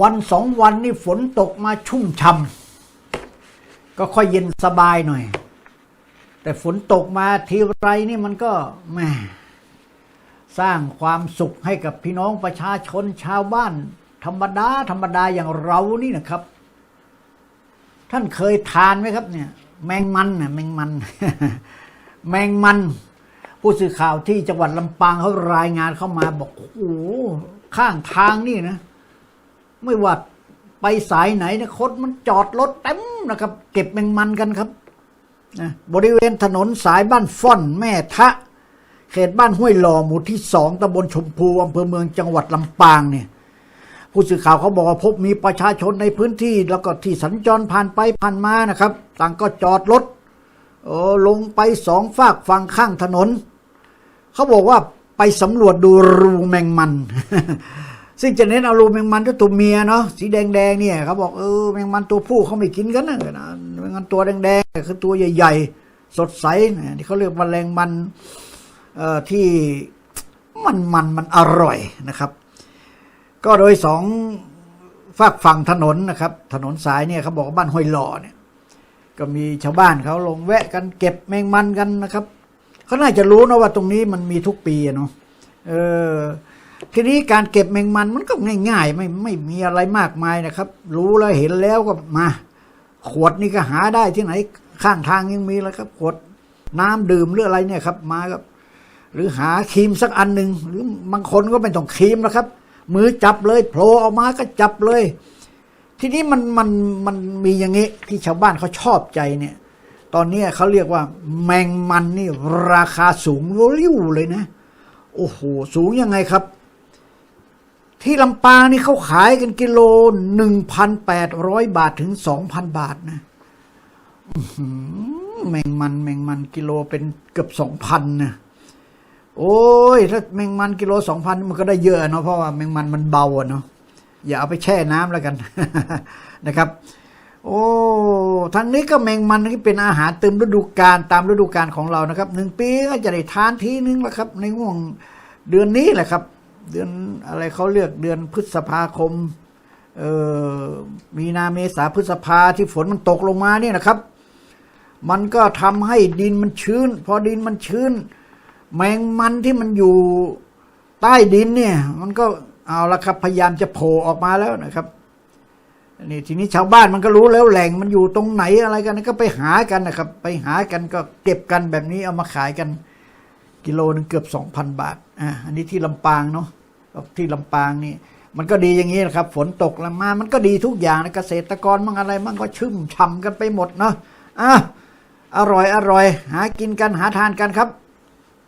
วันสองวันนี่ฝนตกมาชุ่มช่ำก็ค่อยเย็นสบายหน่อย แต่ฝนตกมาทีไรนี่มันก็แหมสร้างความสุขให้กับพี่น้องประชาชนชาวบ้าน ธรรมดา ธรรมดาอย่างเรานี่นะครับ ท่านเคยทานไหมครับ เนี่ย แมงมันน่ะแมงมัน แมงมัน ผู้สื่อข่าวที่จังหวัดลำปางเขารายงานเข้ามาบอกโอ้ข้างทางนี่นะ ไม่ว่าไปสายไหนนะคนมันจอดรถเต็มนะครับ เก็บแมงมันกันครับนะบริเวณถนนสายบ้านฟ่อนแม่ทะ เขตบ้านห้วยหล่อหมู่ที่สองตำบลชมพูอำเภอเมืองจังหวัดลำปางเนี่ยผู้สื่อข่าวเขาบอกว่าพบมีประชาชนในพื้นที่ แล้วก็ที่สัญจรผ่านไปผ่านมานะครับ ต่างก็จอดรถลงไปสองฝากฝั่งข้างถนน เขาบอกว่าไปสำรวจดูรูแมงมัน ซึ่งจะเน้นเอารูแมงมันตัวเมียเนาะสีแดงๆเนี่ยเขาบอกเออแมงมันตัวผู้เขาไม่กินกันนะแมงมันตัวแดงๆคือตัวใหญ่ ๆ สดใสนี่ยที่เขาเรียกว่าแมลงมันเอ่อที่มันมันมันอร่อยนะครับ ก็โดยสองฝากฝั่งถนนนะครับ ถนนสายเนี่ยเขาบอกว่าบ้านห้วยหล่อเนี่ย ก็มีชาวบ้านเขาลงแวะกันเก็บแมงมันกันนะครับเขาน่าจะรู้นะว่าตรงนี้มันมีทุกปีเนาะเออ ทีนี้การเก็บแมงมันมันก็ง่าย ๆ ไม่ไม่มีอะไรมากมายนะครับ รู้แล้วเห็นแล้วก็มา ขวดนี่ก็หาได้ที่ไหน ข้างทางยังมีแล้วครับ ขวดน้ำดื่มหรืออะไรเนี่ยครับ มาครับ หรือหาครีมสักอันหนึ่งหรือบางคนก็ไม่ต้องครีมนะครับ มือจับเลยโผล่ออกมาก็จับเลย ทีนี้มันมันมันมีอย่างนี้ที่ชาวบ้านเขาชอบใจเนี่ย ตอนนี้เขาเรียกว่า แมงมันนี่ราคาสูงริ้วเลยนะ โอ้โหสูงยังไงครับ ที่ลำปางนี่เขาขายกันกิโลหนึ่งพันแปดร้อยบาทถึงสองพันบาทนะแมงมัน แมงมันกิโลเป็นเกือบสองพันนะโอ้ยถ้าแมงมันกิโลสองพันมันก็ได้เยอะเนาะเพราะว่าแมงมันมันเบาอะเนาะอย่าเอาไปแช่น้ำแล้วกันนะครับ โอ้ทางนี้ก็แมงมันที่เป็นอาหารเติมฤดูกาลตามฤดูกาลของเรานะครับหนึ่งปีก็จะได้ทานทีนึงแหละครับ ในห่วงเดือนนี้แหละครับ เดือนอะไรเขาเลือกเดือนพฤษภาคมเอ่อมีนาเมษาพฤษภาที่ฝนมันตกลงมาเนี่ยนะครับ มันก็ทำให้ดินมันชื้น พอดินมันชื้น แมงมันที่มันอยู่ใต้ดินเนี่ย มันก็เอาละครับ พยายามจะโผล่ออกมาแล้วนะครับนี่ทีนี้ชาวบ้านมันก็รู้แล้วแหล่งมันอยู่ตรงไหนอะไรกันก็ไปหากันนะครับ ไปหากันก็เก็บกันแบบนี้เอามาขายกัน กิโลนึงเกือบสองพันบาทอ่าอันนี้ที่ลำปางเนาะที่ลำปางนี่มันก็ดีอย่างนี้นะครับ ฝนตกแล้วมา มันก็ดีทุกอย่างนะเกษตรกรมั่งอะไรมั่งก็ชุ่มฉ่ำกันไปหมดเนาะอะอร่อยอร่อย หากินกันหาทานกันครับ